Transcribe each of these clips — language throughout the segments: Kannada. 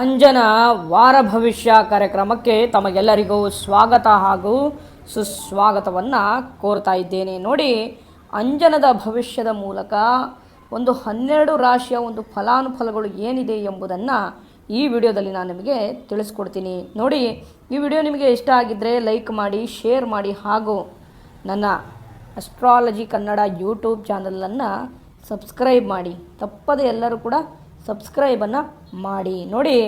ಅಂಜನ ವಾರ ಭವಿಷ್ಯ ಕಾರ್ಯಕ್ರಮಕ್ಕೆ ತಮಗೆಲ್ಲರಿಗೂ ಸ್ವಾಗತ ಹಾಗೂ ಸುಸ್ವಾಗತವನ್ನು ಕೋರ್ತಾ ಇದ್ದೇನೆ. ನೋಡಿ, ಅಂಜನದ ಭವಿಷ್ಯದ ಮೂಲಕ ಒಂದು ಹನ್ನೆರಡು ರಾಶಿಯ ಒಂದು ಫಲಾನುಫಲಗಳು ಏನಿದೆ ಎಂಬುದನ್ನು ಈ ವಿಡಿಯೋದಲ್ಲಿ ನಾನು ನಿಮಗೆ ತಿಳಿಸ್ಕೊಡ್ತೀನಿ. ನೋಡಿ, ಈ ವಿಡಿಯೋ ನಿಮಗೆ ಇಷ್ಟ ಆಗಿದ್ದರೆ ಲೈಕ್ ಮಾಡಿ, ಶೇರ್ ಮಾಡಿ ಹಾಗೂ ನನ್ನ ಅಸ್ಟ್ರಾಲಜಿ ಕನ್ನಡ ಯೂಟ್ಯೂಬ್ ಚಾನಲನ್ನು ಸಬ್ಸ್ಕ್ರೈಬ್ ಮಾಡಿ. ತಪ್ಪದೆ ಎಲ್ಲರೂ ಕೂಡ ಸಬ್ಸ್ಕ್ರೈಬನ್ನು ಮಾಡಿ. ನೋಡಿ,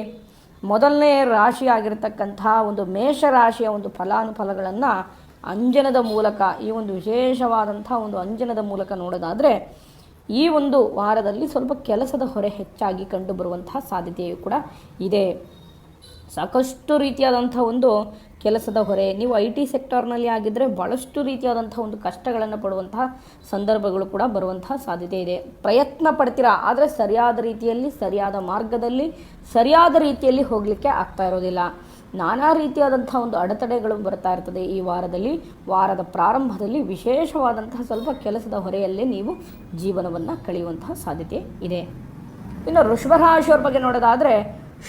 ಮೊದಲನೇ ರಾಶಿ ಆಗಿರತಕ್ಕಂಥ ಒಂದು ಮೇಷ ರಾಶಿಯ ಒಂದು ಫಲಾನುಫಲಗಳನ್ನು ಅಂಜನದ ಮೂಲಕ, ಈ ಒಂದು ವಿಶೇಷವಾದಂಥ ಒಂದು ಅಂಜನದ ಮೂಲಕ ನೋಡೋದಾದರೆ, ಈ ಒಂದು ವಾರದಲ್ಲಿ ಸ್ವಲ್ಪ ಕೆಲಸದ ಹೊರೆ ಹೆಚ್ಚಾಗಿ ಕಂಡುಬರುವಂತಹ ಸಾಧ್ಯತೆಯು ಕೂಡ ಇದೆ. ಸಾಕಷ್ಟು ರೀತಿಯಾದಂಥ ಒಂದು ಕೆಲಸದ ಹೊರೆ. ನೀವು ಐ ಟಿ ಸೆಕ್ಟರ್ನಲ್ಲಿ ಆಗಿದ್ದರೆ ಭಾಳಷ್ಟು ರೀತಿಯಾದಂಥ ಒಂದು ಕಷ್ಟಗಳನ್ನು ಪಡುವಂತಹ ಸಂದರ್ಭಗಳು ಕೂಡ ಬರುವಂತಹ ಸಾಧ್ಯತೆ ಇದೆ. ಪ್ರಯತ್ನ ಪಡ್ತೀರಾ? ಆದರೆ ಸರಿಯಾದ ರೀತಿಯಲ್ಲಿ, ಸರಿಯಾದ ಮಾರ್ಗದಲ್ಲಿ, ಸರಿಯಾದ ರೀತಿಯಲ್ಲಿ ಹೋಗಲಿಕ್ಕೆ ಆಗ್ತಾ ಇರೋದಿಲ್ಲ. ನಾನಾ ರೀತಿಯಾದಂಥ ಒಂದು ಅಡೆತಡೆಗಳು ಬರ್ತಾ ಇರ್ತದೆ ಈ ವಾರದಲ್ಲಿ. ವಾರದ ಪ್ರಾರಂಭದಲ್ಲಿ ವಿಶೇಷವಾದಂತಹ ಸ್ವಲ್ಪ ಕೆಲಸದ ಹೊರೆಯಲ್ಲೇ ನೀವು ಜೀವನವನ್ನು ಕಳೆಯುವಂತಹ ಸಾಧ್ಯತೆ ಇದೆ. ಇನ್ನು ವೃಷಭರಾಶಿಯವ್ರ ಬಗ್ಗೆ ನೋಡೋದಾದರೆ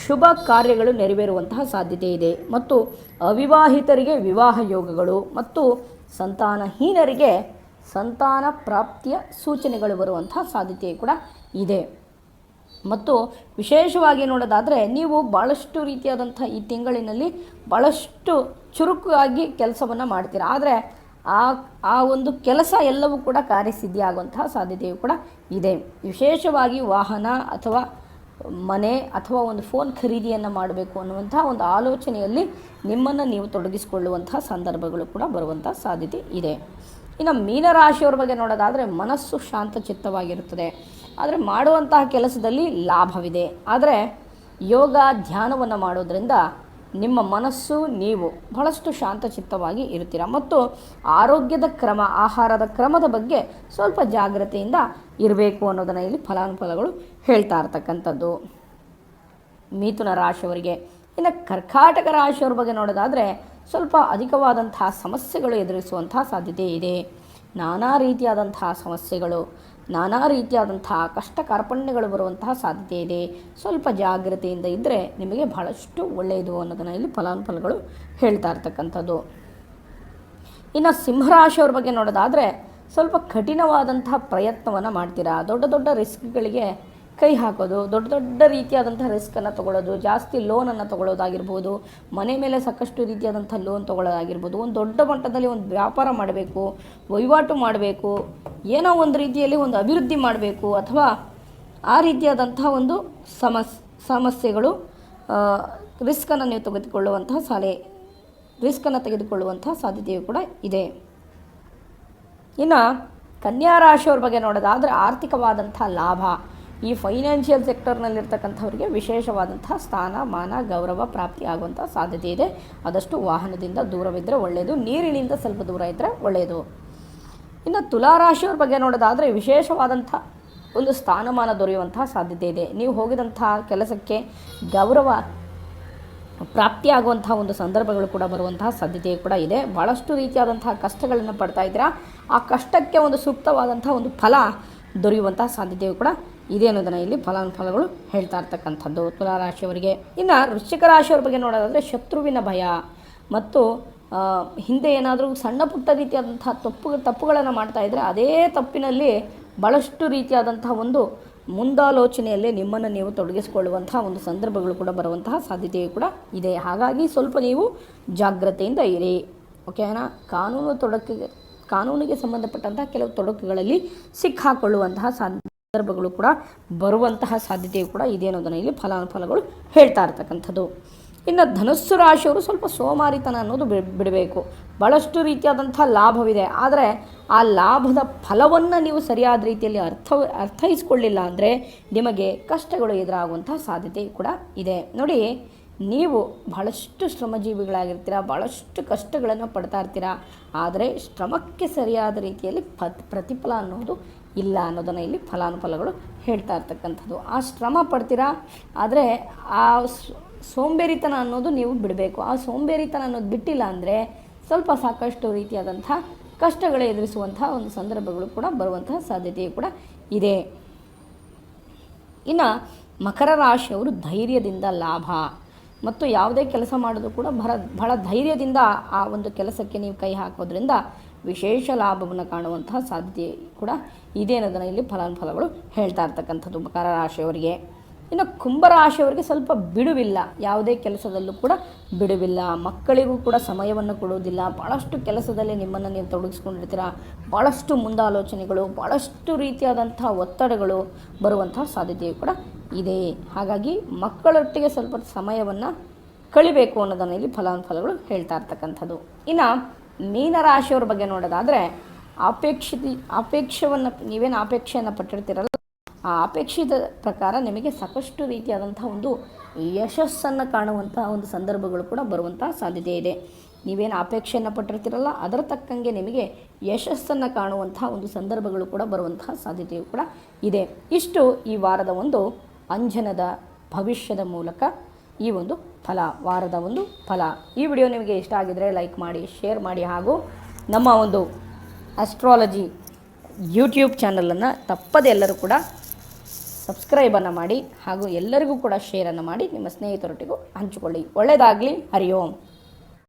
ಶುಭ ಕಾರ್ಯಗಳು ನೆರವೇರುವಂತಹ ಸಾಧ್ಯತೆ ಇದೆ. ಮತ್ತು ಅವಿವಾಹಿತರಿಗೆ ವಿವಾಹ ಯೋಗಗಳು ಮತ್ತು ಸಂತಾನಹೀನರಿಗೆ ಸಂತಾನ ಪ್ರಾಪ್ತಿಯ ಸೂಚನೆಗಳು ಬರುವಂತಹ ಸಾಧ್ಯತೆ ಕೂಡ ಇದೆ. ಮತ್ತು ವಿಶೇಷವಾಗಿ ನೋಡೋದಾದರೆ ನೀವು ಭಾಳಷ್ಟು ರೀತಿಯಾದಂಥ ಈ ತಿಂಗಳಿನಲ್ಲಿ ಭಾಳಷ್ಟು ಚುರುಕಾಗಿ ಕೆಲಸವನ್ನು ಮಾಡ್ತೀರ. ಆದರೆ ಆ ಆ ಒಂದು ಕೆಲಸ ಎಲ್ಲವೂ ಕೂಡ ಕಾರ್ಯಸಿದ್ಧಿ ಆಗುವಂತಹ ಸಾಧ್ಯತೆಯು ಕೂಡ ಇದೆ. ವಿಶೇಷವಾಗಿ ವಾಹನ ಅಥವಾ ಮನೆ ಅಥವಾ ಒಂದು ಫೋನ್ ಖರೀದಿಯನ್ನು ಮಾಡಬೇಕು ಅನ್ನುವಂಥ ಒಂದು ಆಲೋಚನೆಯಲ್ಲಿ ನಿಮ್ಮನ್ನು ನೀವು ತೊಡಗಿಸಿಕೊಳ್ಳುವಂತಹ ಸಂದರ್ಭಗಳು ಕೂಡ ಬರುವಂಥ ಸಾಧ್ಯತೆ ಇದೆ. ಇನ್ನು ಮೀನರಾಶಿಯವ್ರ ಬಗ್ಗೆ ನೋಡೋದಾದರೆ ಮನಸ್ಸು ಶಾಂತಚಿತ್ತವಾಗಿರುತ್ತದೆ ಆದರೆ ಮಾಡುವಂತಹ ಕೆಲಸದಲ್ಲಿ ಲಾಭವಿದೆ. ಆದರೆ ಯೋಗ, ಧ್ಯಾನವನ್ನು ಮಾಡೋದ್ರಿಂದ ನಿಮ್ಮ ಮನಸ್ಸು ನೀವು ಬಹಳಷ್ಟು ಶಾಂತಚಿತ್ತವಾಗಿ ಇರುತ್ತೀರ. ಮತ್ತು ಆರೋಗ್ಯದ ಕ್ರಮ, ಆಹಾರದ ಕ್ರಮದ ಬಗ್ಗೆ ಸ್ವಲ್ಪ ಜಾಗ್ರತೆಯಿಂದ ಇರಬೇಕು ಅನ್ನೋದನ್ನು ಇಲ್ಲಿ ಫಲಾನುಫಲಗಳು ಹೇಳ್ತಾ ಇರ್ತಕ್ಕಂಥದ್ದು. ಮಿಥುನ ರಾಶಿಯವರಿಗೆ. ಇನ್ನು ಕರ್ಕಾಟಕ ರಾಶಿಯವ್ರ ಬಗ್ಗೆ ನೋಡೋದಾದರೆ ಸ್ವಲ್ಪ ಅಧಿಕವಾದಂತಹ ಸಮಸ್ಯೆಗಳು ಎದುರಿಸುವಂತಹ ಸಾಧ್ಯತೆ ಇದೆ. ನಾನಾ ರೀತಿಯಾದಂತಹ ಸಮಸ್ಯೆಗಳು, ನಾನಾ ರೀತಿಯಾದಂತಹ ಕಷ್ಟ ಕಾರ್ಪಣ್ಯಗಳು ಬರುವಂತಹ ಸಾಧ್ಯತೆ ಇದೆ. ಸ್ವಲ್ಪ ಜಾಗ್ರತೆಯಿಂದ ಇದ್ದರೆ ನಿಮಗೆ ಬಹಳಷ್ಟು ಒಳ್ಳೆಯದು ಅನ್ನೋದನ್ನು ಇಲ್ಲಿ ಫಲಾನುಫಲಗಳು ಹೇಳ್ತಾ ಇರ್ತಕ್ಕಂಥದ್ದು. ಇನ್ನು ಸಿಂಹರಾಶಿಯವ್ರ ಬಗ್ಗೆ ನೋಡೋದಾದರೆ ಸ್ವಲ್ಪ ಕಠಿಣವಾದಂತಹ ಪ್ರಯತ್ನವನ್ನು ಮಾಡ್ತೀರಾ? ದೊಡ್ಡ ದೊಡ್ಡ ರಿಸ್ಕ್ಗಳಿಗೆ ಕೈ ಹಾಕೋದು, ದೊಡ್ಡ ದೊಡ್ಡ ರೀತಿಯಾದಂಥ ರಿಸ್ಕನ್ನು ತೊಗೊಳ್ಳೋದು, ಜಾಸ್ತಿ ಲೋನನ್ನು ತೊಗೊಳ್ಳೋದಾಗಿರ್ಬೋದು, ಮನೆ ಮೇಲೆ ಸಾಕಷ್ಟು ರೀತಿಯಾದಂಥ ಲೋನ್ ತೊಗೊಳ್ಳೋದಾಗಿರ್ಬೋದು, ಒಂದು ದೊಡ್ಡ ಮಟ್ಟದಲ್ಲಿ ಒಂದು ವ್ಯಾಪಾರ ಮಾಡಬೇಕು, ವಹಿವಾಟು ಮಾಡಬೇಕು, ಏನೋ ಒಂದು ರೀತಿಯಲ್ಲಿ ಒಂದು ಅಭಿವೃದ್ಧಿ ಮಾಡಬೇಕು, ಅಥವಾ ಆ ರೀತಿಯಾದಂಥ ಒಂದು ಸಮಸ್, ಸಮಸ್ಯೆಗಳು ರಿಸ್ಕನ್ನು ನೀವು ತೆಗೆದುಕೊಳ್ಳುವಂತಹ ಸಾಲೆ, ರಿಸ್ಕನ್ನು ತೆಗೆದುಕೊಳ್ಳುವಂತಹ ಸಾಧ್ಯತೆಯು ಕೂಡ ಇದೆ. ಇನ್ನು ಕನ್ಯಾ ರಾಶಿಯವ್ರ ಬಗ್ಗೆ ನೋಡೋದಾದರೆ ಆರ್ಥಿಕವಾದಂಥ ಲಾಭ. ಈ ಫೈನಾನ್ಷಿಯಲ್ ಸೆಕ್ಟರ್ನಲ್ಲಿರ್ತಕ್ಕಂಥವ್ರಿಗೆ ವಿಶೇಷವಾದಂಥ ಸ್ಥಾನ, ಮಾನ, ಗೌರವ ಪ್ರಾಪ್ತಿ ಆಗುವಂಥ ಸಾಧ್ಯತೆ ಇದೆ. ಆದಷ್ಟು ವಾಹನದಿಂದ ದೂರವಿದ್ದರೆ ಒಳ್ಳೆಯದು ನೀರಿನಿಂದ ಸ್ವಲ್ಪ ದೂರ ಇದ್ದರೆ ಒಳ್ಳೆಯದು ಇನ್ನು ತುಲಾರಾಶಿಯವ್ರ ಬಗ್ಗೆ ನೋಡೋದಾದರೆ ವಿಶೇಷವಾದಂಥ ಒಂದು ಸ್ಥಾನಮಾನ ದೊರೆಯುವಂತಹ ಸಾಧ್ಯತೆ ಇದೆ. ನೀವು ಹೋಗಿದಂತಹ ಕೆಲಸಕ್ಕೆ ಗೌರವ ಪ್ರಾಪ್ತಿಯಾಗುವಂತಹ ಒಂದು ಸಂದರ್ಭಗಳು ಕೂಡ ಬರುವಂತಹ ಸಾಧ್ಯತೆ ಕೂಡ ಇದೆ. ಭಾಳಷ್ಟು ರೀತಿಯಾದಂತಹ ಕಷ್ಟಗಳನ್ನು ಪಡ್ತಾ ಇದ್ದೀರಾ? ಆ ಕಷ್ಟಕ್ಕೆ ಒಂದು ಸೂಕ್ತವಾದಂಥ ಒಂದು ಫಲ ದೊರೆಯುವಂತಹ ಸಾಧ್ಯತೆಯು ಕೂಡ ಇದೆ ಅನ್ನೋದನ್ನು ಇಲ್ಲಿ ಫಲಾನುಫಲಗಳು ಹೇಳ್ತಾ ಇರ್ತಕ್ಕಂಥದ್ದು. ತುಲಾರಾಶಿಯವರಿಗೆ ಇನ್ನು ವೃಶ್ಚಿಕ ರಾಶಿಯವ್ರ ಬಗ್ಗೆ ನೋಡೋದಾದರೆ ಶತ್ರುವಿನ ಭಯ ಮತ್ತು ಹಿಂದೆ ಏನಾದರೂ ಸಣ್ಣ ಪುಟ್ಟ ರೀತಿಯಾದಂತಹ ತಪ್ಪು, ತಪ್ಪುಗಳನ್ನು ಮಾಡ್ತಾ ಇದ್ದರೆ ಅದೇ ತಪ್ಪಿನಲ್ಲಿ ಭಾಳಷ್ಟು ರೀತಿಯಾದಂತಹ ಒಂದು ಮುಂದಾಲೋಚನೆಯಲ್ಲೇ ನಿಮ್ಮನ್ನು ನೀವು ತೊಡಗಿಸಿಕೊಳ್ಳುವಂತಹ ಒಂದು ಸಂದರ್ಭಗಳು ಕೂಡ ಬರುವಂತಹ ಸಾಧ್ಯತೆಯು ಕೂಡ ಇದೆ. ಹಾಗಾಗಿ ಸ್ವಲ್ಪ ನೀವು ಜಾಗ್ರತೆಯಿಂದ ಇರಿ. ಓಕೆನಾ ಕಾನೂನು ತೊಡಕು, ಕಾನೂನಿಗೆ ಸಂಬಂಧಪಟ್ಟಂತಹ ಕೆಲವು ತೊಡಕುಗಳಲ್ಲಿ ಸಿಕ್ಕಾಕೊಳ್ಳುವಂತಹ ಸಂದರ್ಭಗಳು ಕೂಡ ಬರುವಂತಹ ಸಾಧ್ಯತೆಯು ಕೂಡ ಇದೆ ಅನ್ನೋದನ್ನು ಇಲ್ಲಿ ಫಲಾನುಫಲಗಳು ಹೇಳ್ತಾ ಇರ್ತಕ್ಕಂಥದ್ದು. ಇನ್ನು ಧನುಸ್ಸು ರಾಶಿಯವರು ಸ್ವಲ್ಪ ಸೋಮಾರಿತನ ಅನ್ನೋದು ಬಿಡ್ ಬಿಡಬೇಕು. ಭಾಳಷ್ಟು ರೀತಿಯಾದಂಥ ಲಾಭವಿದೆ. ಆದರೆ ಆ ಲಾಭದ ಫಲವನ್ನು ನೀವು ಸರಿಯಾದ ರೀತಿಯಲ್ಲಿ ಅರ್ಥ ಅರ್ಥೈಸ್ಕೊಳ್ಳಿಲ್ಲ ಅಂದರೆ ನಿಮಗೆ ಕಷ್ಟಗಳು ಎದುರಾಗುವಂಥ ಸಾಧ್ಯತೆ ಕೂಡ ಇದೆ. ನೋಡಿ, ನೀವು ಬಹಳಷ್ಟು ಶ್ರಮಜೀವಿಗಳಾಗಿರ್ತೀರ ಭಾಳಷ್ಟು ಕಷ್ಟಗಳನ್ನು ಪಡ್ತಾ ಇರ್ತೀರ, ಆದರೆ ಶ್ರಮಕ್ಕೆ ಸರಿಯಾದ ರೀತಿಯಲ್ಲಿ ಪ್ರತಿಫಲ ಅನ್ನೋದು ಇಲ್ಲ ಅನ್ನೋದನ್ನು ಇಲ್ಲಿ ಫಲಾನುಫಲಗಳು ಹೇಳ್ತಾ ಇರ್ತಕ್ಕಂಥದ್ದು. ಆ ಶ್ರಮ ಪಡ್ತೀರಾ, ಆದರೆ ಆ ಸೋಂಬೇರಿತನ ಅನ್ನೋದು ನೀವು ಬಿಡಬೇಕು. ಆ ಸೋಂಬೇರಿತನ ಅನ್ನೋದು ಬಿಟ್ಟಿಲ್ಲ ಅಂದರೆ ಸ್ವಲ್ಪ ಸಾಕಷ್ಟು ರೀತಿಯಾದಂಥ ಕಷ್ಟಗಳು ಎದುರಿಸುವಂತಹ ಒಂದು ಸಂದರ್ಭಗಳು ಕೂಡ ಬರುವಂತಹ ಸಾಧ್ಯತೆಯು ಕೂಡ ಇದೆ. ಇನ್ನು ಮಕರ ರಾಶಿಯವರು ಧೈರ್ಯದಿಂದ ಲಾಭ. ಮತ್ತು ಯಾವುದೇ ಕೆಲಸ ಮಾಡೋದು ಕೂಡ ಬಹಳ ಬಹಳ ಧೈರ್ಯದಿಂದ ಆ ಒಂದು ಕೆಲಸಕ್ಕೆ ನೀವು ಕೈ ಹಾಕೋದ್ರಿಂದ ವಿಶೇಷ ಲಾಭವನ್ನು ಕಾಣುವಂತಹ ಸಾಧ್ಯತೆ ಕೂಡ ಇದೆ ಅನ್ನೋದನ್ನು ಇಲ್ಲಿ ಫಲಾನುಫಲಗಳು ಹೇಳ್ತಾ ಇರ್ತಕ್ಕಂಥದ್ದು ಮಕರ ರಾಶಿಯವರಿಗೆ. ಇನ್ನು ಕುಂಭರಾಶಿಯವರಿಗೆ ಸ್ವಲ್ಪ ಬಿಡುವಿಲ್ಲ. ಯಾವುದೇ ಕೆಲಸದಲ್ಲೂ ಕೂಡ ಬಿಡುವಿಲ್ಲ. ಮಕ್ಕಳಿಗೂ ಕೂಡ ಸಮಯವನ್ನು ಕೊಡುವುದಿಲ್ಲ. ಭಾಳಷ್ಟು ಕೆಲಸದಲ್ಲಿ ನಿಮ್ಮನ್ನು ನೀವು ತೊಡಗಿಸ್ಕೊಂಡಿರ್ತೀರ? ಭಾಳಷ್ಟು ಮುಂದಾಲೋಚನೆಗಳು ಭಾಳಷ್ಟು ರೀತಿಯಾದಂಥ ಒತ್ತಡಗಳು ಬರುವಂತಹ ಸಾಧ್ಯತೆಯು ಕೂಡ ಇದೆ. ಹಾಗಾಗಿ ಮಕ್ಕಳೊಟ್ಟಿಗೆ ಸ್ವಲ್ಪ ಸಮಯವನ್ನು ಕಳಿಬೇಕು ಅನ್ನೋದನ್ನು ಇಲ್ಲಿ ಫಲಾನುಫಲಗಳು ಹೇಳ್ತಾ ಇರ್ತಕ್ಕಂಥದ್ದು. ಇನ್ನು ಮೀನರಾಶಿಯವ್ರ ಬಗ್ಗೆ ನೋಡೋದಾದರೆ, ಅಪೇಕ್ಷಿತ, ಅಪೇಕ್ಷವನ್ನು, ನೀವೇನು ಅಪೇಕ್ಷೆಯನ್ನು ಪಟ್ಟಿರ್ತೀರಲ್ಲ ಆ ಅಪೇಕ್ಷಿತ ಪ್ರಕಾರ ನಿಮಗೆ ಸಾಕಷ್ಟು ರೀತಿಯಾದಂಥ ಒಂದು ಯಶಸ್ಸನ್ನು ಕಾಣುವಂಥ ಒಂದು ಸಂದರ್ಭಗಳು ಕೂಡ ಬರುವಂಥ ಸಾಧ್ಯತೆ ಇದೆ. ನೀವೇನು ಅಪೇಕ್ಷೆಯನ್ನು ಪಟ್ಟಿರ್ತೀರಲ್ಲ, ಅದರ ತಕ್ಕಂಗೆ ನಿಮಗೆ ಯಶಸ್ಸನ್ನು ಕಾಣುವಂಥ ಒಂದು ಸಂದರ್ಭಗಳು ಕೂಡ ಬರುವಂತಹ ಸಾಧ್ಯತೆಯು ಕೂಡ ಇದೆ. ಇಷ್ಟು ಈ ವಾರದ ಒಂದು ಅಂಜನದ ಭವಿಷ್ಯದ ಮೂಲಕ ಈ ಒಂದು ಫಲ, ವಾರದ ಒಂದು ಫಲ. ಈ ವಿಡಿಯೋ ನಿಮಗೆ ಇಷ್ಟ ಆಗಿದರೆ ಲೈಕ್ ಮಾಡಿ, ಶೇರ್ ಮಾಡಿ ಹಾಗೂ ನಮ್ಮ ಒಂದು ಅಸ್ಟ್ರಾಲಜಿ ಯೂಟ್ಯೂಬ್ ಚಾನಲನ್ನು ತಪ್ಪದೆ ಎಲ್ಲರೂ ಕೂಡ ಸಬ್ಸ್ಕ್ರೈಬನ್ನು ಮಾಡಿ ಹಾಗೂ ಎಲ್ಲರಿಗೂ ಕೂಡ ಶೇರನ್ನು ಮಾಡಿ ನಿಮ್ಮ ಸ್ನೇಹಿತರೊಟ್ಟಿಗೂ ಹಂಚಿಕೊಳ್ಳಿ. ಒಳ್ಳೆಯದಾಗಲಿ. ಹರಿ